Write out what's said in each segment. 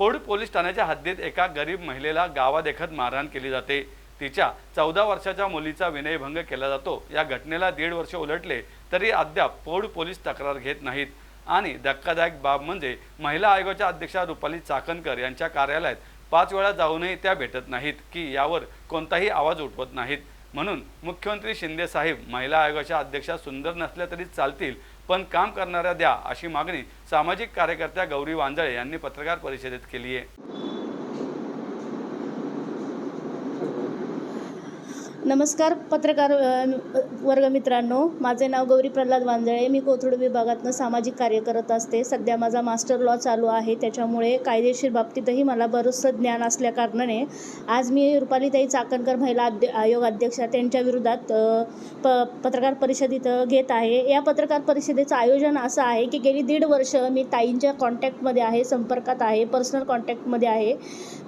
Paud police ठाण्याच्या हद्दीत एका गरीब महिलेला गावादेखत मारहाण केली जाते. तिच्या चौदा वर्षाच्या मुलीचा विनयभंग केला जातो. या घटनेला दीड वर्ष उलटले तरी अद्याप पौड पोलीस तक्रार घेत नाहीत. आणि धक्कादायक बाब म्हणजे महिला आयोगाच्या अध्यक्षा रुपाली चाकणकर यांच्या कार्यालयात पाच वेळा जाऊनही त्या भेटत नाहीत की यावर कोणताही आवाज उठवत नाहीत. म्हणून मुख्यमंत्री शिंदे साहेब महिला आयोगाच्या अध्यक्षा सुंदर नसल्या तरी चालतील पण काम करणाऱ्या द्या अशी मागणी सामाजिक कार्यकर्त्या गौरी वांजळे यांनी पत्रकार परिषदेत केली आहे. नमस्कार पत्रकार वर्गमित्रांनो माझे नाव गौरी प्रल्हाद वांजळे. मी कोथरूड विभागातनं सामाजिक कार्य करत असते. सध्या माझा मास्टर लॉ चालू आहे. त्याच्यामुळे कायदेशीर बाबतीतही मला बरंचसं ज्ञान असल्याकारणाने आज मी रुपालीताई चाकणकर महिला अध्य आयोग अध्यक्षा त्यांच्या विरोधात प पत्रकार परिषद इथं घेत आहे. या पत्रकार परिषदेचं आयोजन असं आहे की गेली दीड वर्ष मी ताईंच्या कॉन्टॅक्टमध्ये आहे संपर्कात आहे पर्सनल कॉन्टॅक्टमध्ये आहे.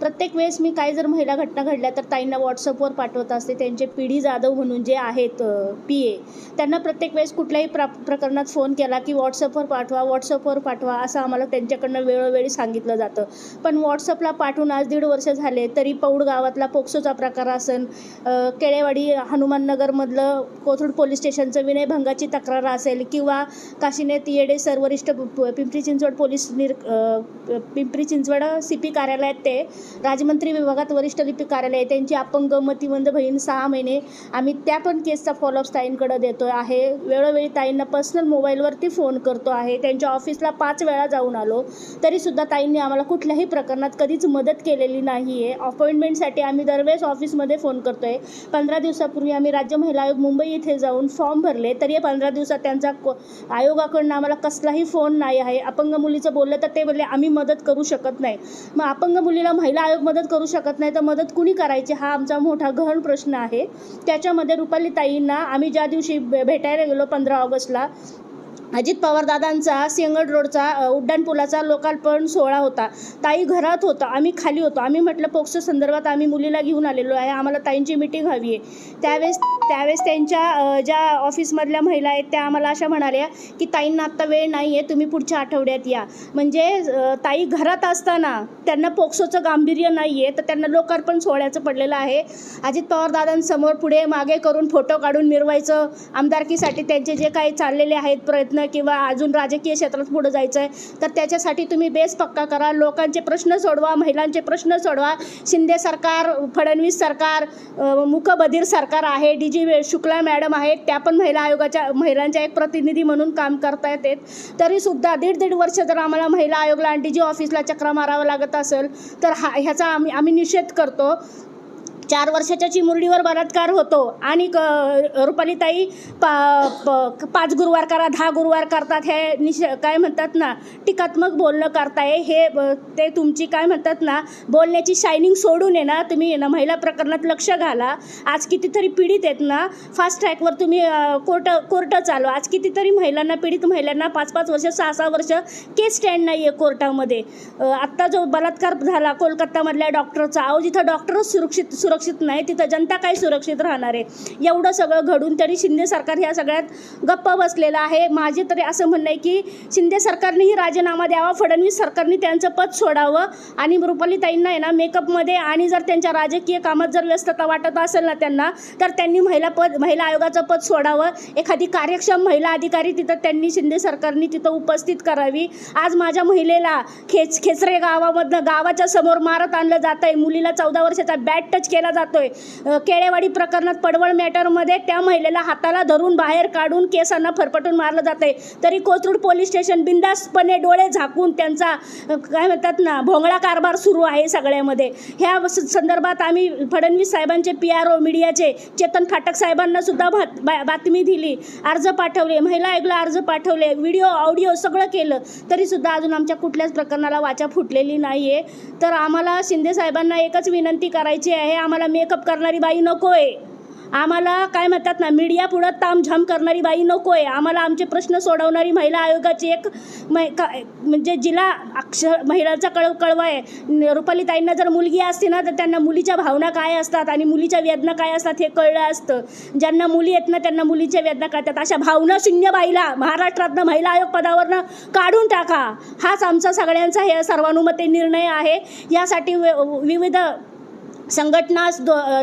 प्रत्येक वेळेस मी काय जर महिला घटना घडल्या तर ताईंना व्हॉट्सअपवर पाठवत असते. त्यांचे पी डी जाधव म्हणून जे आहेत पी ए त्यांना प्रत्येक वेळेस कुठल्याही प्रा प्रकरणात फोन केला की व्हॉट्सअपवर पाठवा व्हॉट्सअपवर पाठवा असं आम्हाला त्यांच्याकडनं वेळोवेळी सांगितलं जातं. पण व्हॉट्सअपला पाठवून आज दीड वर्ष झाले तरी पौड गावातला पोक्सोचा प्रकार असेल केळेवाडी हनुमाननगरमधलं कोथरूड पोलीस स्टेशनचं विनयभंगाची तक्रार असेल किंवा काशीनाथ येडे सर वरिष्ठ प- पिंपरी चिंचवड पोलीस निर पिंपरी चिंचवड सी पी कार्यालयात ते राजमंत्री विभागात वरिष्ठ लिपी कार्यालय त्यांची अपंग मतिमंद बहीण सहा महिने आम्ही त्या पण केसचा फॉलोअप ताईंकडे देतो आहे वेळोवेळी ताईंना पर्सनल मोबाईलवरती फोन करतो आहे. त्यांच्या ऑफिसला पाच वेळा जाऊन आलो. तरीसुद्धा ताईंनी आम्हाला कुठल्याही प्रकरणात कधीच मदत केलेली नाही आहे अपॉइंटमेंटसाठी आम्ही दरवेळेस ऑफिसमध्ये फोन करतो आहे पंधरा दिवसापूर्वी आम्ही राज्य महिला आयोग मुंबई इथे जाऊन फॉर्म भरले. तरी पंधरा दिवसात त्यांचा आयोगाकडनं आम्हाला कसलाही फोन नाही आहे. अपंग मुलीचं बोललं तर ते बोलले आम्ही मदत करू शकत नाही. मग अपंग मुलीला महिला आयोग मदत करू शकत नाही तर मदत कुणी करायची? हा आमचा मोठा गहन प्रश्न आहे. त्याच्यामध्ये रुपालीताईंना आम्ही ज्या दिवशी भेटायला गेलो पंधरा ऑगस्टला अजित पवार दादांचा रोडचा उड्डाणपुलाचा लोकार्पण सोहळा होता. ताई घरात होता आम्ही खाली होतो. आम्ही म्हटलं पोक्सो संदर्भात आम्ही मुलीला घेऊन आलेलो आहे. आम्हाला ताईंची मिटिंग हवी आहे. त्यावेळेस त्यावेळेस त्यांच्या ज्या ऑफिसमधल्या महिला आहेत त्या आम्हाला अशा म्हणाल्या की ताईंना आत्ता वेळ नाही आहे तुम्ही पुढच्या आठवड्यात या. म्हणजे ताई घरात असताना त्यांना पोक्सोचं गांभीर्य नाही आहे तर त्यांना लोकार्पण सोहळ्याचं पडलेलं आहे. अजित पवार दादांसमोर पुढे मागे करून फोटो काढून मिरवायचं. आमदारकीसाठी त्यांचे जे काही चाललेले आहेत प्रयत्न किंवा अजून राजकीय क्षेत्रात पुढे जायचं आहे तर त्याच्यासाठी तुम्ही बेस पक्का करा. लोकांचे प्रश्न सोडवा महिलांचे प्रश्न सोडवा. शिंदे सरकार फडणवीस सरकार मुकबधीर सरकार आहे. डी जी शुक्ला मॅडम आहेत. त्या पण महिला आयोगाच्या महिलांच्या एक प्रतिनिधी म्हणून काम करता येतात. तरीसुद्धा दीड दीड वर्ष जर आम्हाला महिला आयोगला आणि डी जी ऑफिसला चक्रा मारावं लागत असेल तर हा ह्याचा आम्ही आम्ही निषेध करतो. चार वर्षाच्या चिमुरडीवर बलात्कार होतो. आणि क रुपालीताई पा प पाच गुरुवार करा दहा गुरुवार करतात हे निश काय म्हणतात ना टीकात्मक बोलणं करताय हे ब- ते तुमची काय म्हणतात ना बोलण्याची शायनिंग सोडून आहे ना तुम्ही ना महिला प्रकरणात लक्ष घाला. आज कितीतरी पीडित आहेत ना फास्ट ट्रॅकवर तुम्ही कोर्ट कोर्ट चालू आज कितीतरी महिलांना पीडित महिलांना पाच पाच वर्ष सहा सहा वर्ष केस स्टँड नाही आहे कोर्टामध्ये आत्ता जो बलात्कार झाला कोलकातामधल्या डॉक्टरचा अहो जिथं डॉक्टरच सुरक्षित सुरक्षित सुरक्षित नाही तिथं जनता काय सुरक्षित राहणार आहे. एवढं सगळं घडून तरी शिंदे सरकार ह्या सगळ्यात गप्प बसलेलं आहे. माझे तरी असं म्हणणं आहे की शिंदे सरकारनेही राजीनामा द्यावा फडणवीस सरकारने त्यांचं पद सोडावं आणि रुपालीताईंना आहे ना मेकअपमध्ये आणि जर त्यांच्या राजकीय कामात जर व्यस्तता वाटत असेल ना त्यांना तर त्यांनी महिला पद महिला आयोगाचं पद सोडावं. एखादी कार्यक्षम महिला अधिकारी तिथं त्यांनी शिंदे सरकारने तिथं उपस्थित करावी. आज माझ्या महिलेला खेच खेचरे गावामधनं गावाच्या समोर मारत आणलं जात आहे मुलीला चौदा वर्षाचा बॅट टच केला जातोय. केळेवाडी प्रकरणात पडवळ मॅटरमध्ये त्या महिलेला हाताला धरून बाहेर काढून केसांना फरफटून मारलं जात आहे तरी कोथरूड पोलीस स्टेशन बिंदासपणे डोळे झाकून त्यांचा काय म्हणतात ना भोंगळा कारभार सुरू आहे सगळ्यामध्ये. ह्या स- संदर्भात आम्ही फडणवीस साहेबांचे पी आर ओ मीडियाचे चेतन फाटक साहेबांना सुद्धा बा- बातमी दिली अर्ज पाठवले महिला आयोगला अर्ज पाठवले व्हिडिओ ऑडिओ सगळं केलं. तरीसुद्धा अजून आमच्या कुठल्याच प्रकरणाला वाचा फुटलेली नाही आहे तर आम्हाला शिंदे साहेबांना एकच विनंती करायची आहे आम्हाला मेकअप करणारी बाई नको आहे आम्हाला काय म्हणतात ना मीडिया पुढं तामझाम करणारी बाई नको आहे आम्हाला आमचे प्रश्न सोडवणारी महिला आयोगाची एक मै का म्हणजे जिला अक्षर महिलांचा कळव कळवा आहे. रुपालीताईंना जर मुलगी असते ना तर त्यांना मुलीच्या भावना काय असतात आणि मुलीच्या वेदना काय असतात हे कळलं असतं. ज्यांना मुली आहेत ना त्यांना मुलीच्या वेदना कळतात. अशा भावना शून्य बाईला महाराष्ट्रातनं महिला आयोग पदावरनं काढून टाका. हाच आमचा सगळ्यांचा हे सर्वानुमते निर्णय आहे. यासाठी विविध संघटना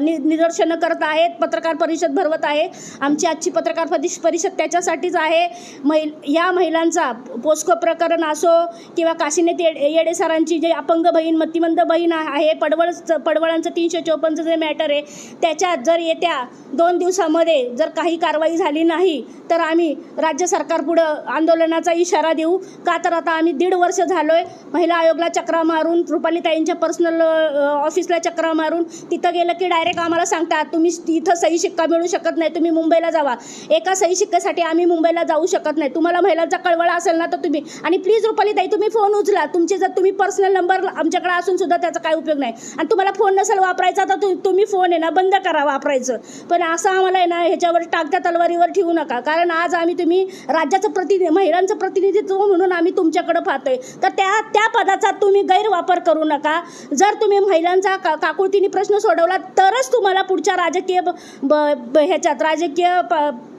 नि निदर्शनं करत आहेत पत्रकार परिषद भरवत आहे. आमची आजची पत्रकार परिष परिषद त्याच्यासाठीच आहे. महिल या महिलांचा पोस्को प्रकरण असो किंवा काशीनाथ येडे येडे सरांची जे अपंग बहीण मतिमंद बहीण आहे पडवळ पडवळांचं तीनशे चोपन्नचं जे मॅटर आहे त्याच्यात जर येत्या दोन दिवसामध्ये जर काही कारवाई झाली नाही तर आम्ही राज्य सरकारपुढं आंदोलनाचा इशारा देऊ. का तर आता आम्ही दीड वर्ष झालो आहे महिला आयोगला चक्रा मारून रुपालीताईंच्या पर्सनल ऑफिसला चक्रा मारून तिथं गेलं की डायरेक्ट आम्हाला सांगतात तुम्ही इथं सही शिक्का मिळू शकत नाही तुम्ही मुंबईला जावा. एका सही शिक्केसाठी आम्ही मुंबईला जाऊ शकत नाही. तुम्हाला महिलांचा कळवळा असेल ना तर तुम्ही आणि प्लीज रुपालीताई तुम्ही फोन उचला. तुमचे जर तुम्ही पर्सनल नंबर आमच्याकडे असून सुद्धा त्याचा काय उपयोग नाही. आणि तुम्हाला फोन नसेल वापरायचा तर तुम्ही फोन आहे ना बंद करा वापरायचं. पण असं आम्हाला आहे ना ह्याच्यावर टाकत्या तलवारीवर ठेवू नका. कारण आज आम्ही तुम्ही राज्याचं प्रतिनिधी महिलांचं प्रतिनिधित्व म्हणून आम्ही तुमच्याकडे पाहतोय. तर त्या त्या पदाचा तुम्ही गैरवापर करू नका. जर तुम्ही महिलांचा का पद्धतीने प्रश्न सोडवला तरच तुम्हाला पुढच्या राजकीय ब- ब- ह्याच्यात राजकीय प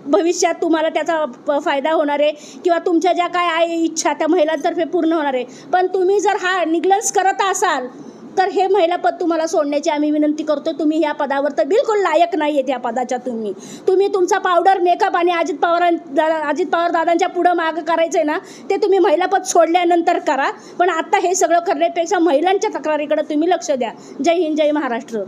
भविष्यात तुम्हाला त्याचा फायदा होणार आहे किंवा तुमच्या ज्या काय आहे इच्छा त्या महिलांतर्फे पूर्ण होणार आहे. पण तुम्ही जर हा निग्लन्स करत असाल तर हे महिला पद तुम्हाला सोडण्याची आम्ही विनंती करतो तुम्ही ह्या पदावर तर बिलकुल लायक नाही आहेत या पदाच्या तुम्ही. तुम्ही तुमचा पावडर मेकअप आणि अजित पवारां अजित पवार दादांच्या पुढं मागं करायचं आहे ना ते तुम्ही महिला पद सोडल्यानंतर करा. पण आत्ता हे सगळं करण्यापेक्षा महिलांच्या तक्रारीकडे तुम्ही लक्ष द्या. जय हिंद जय महाराष्ट्र.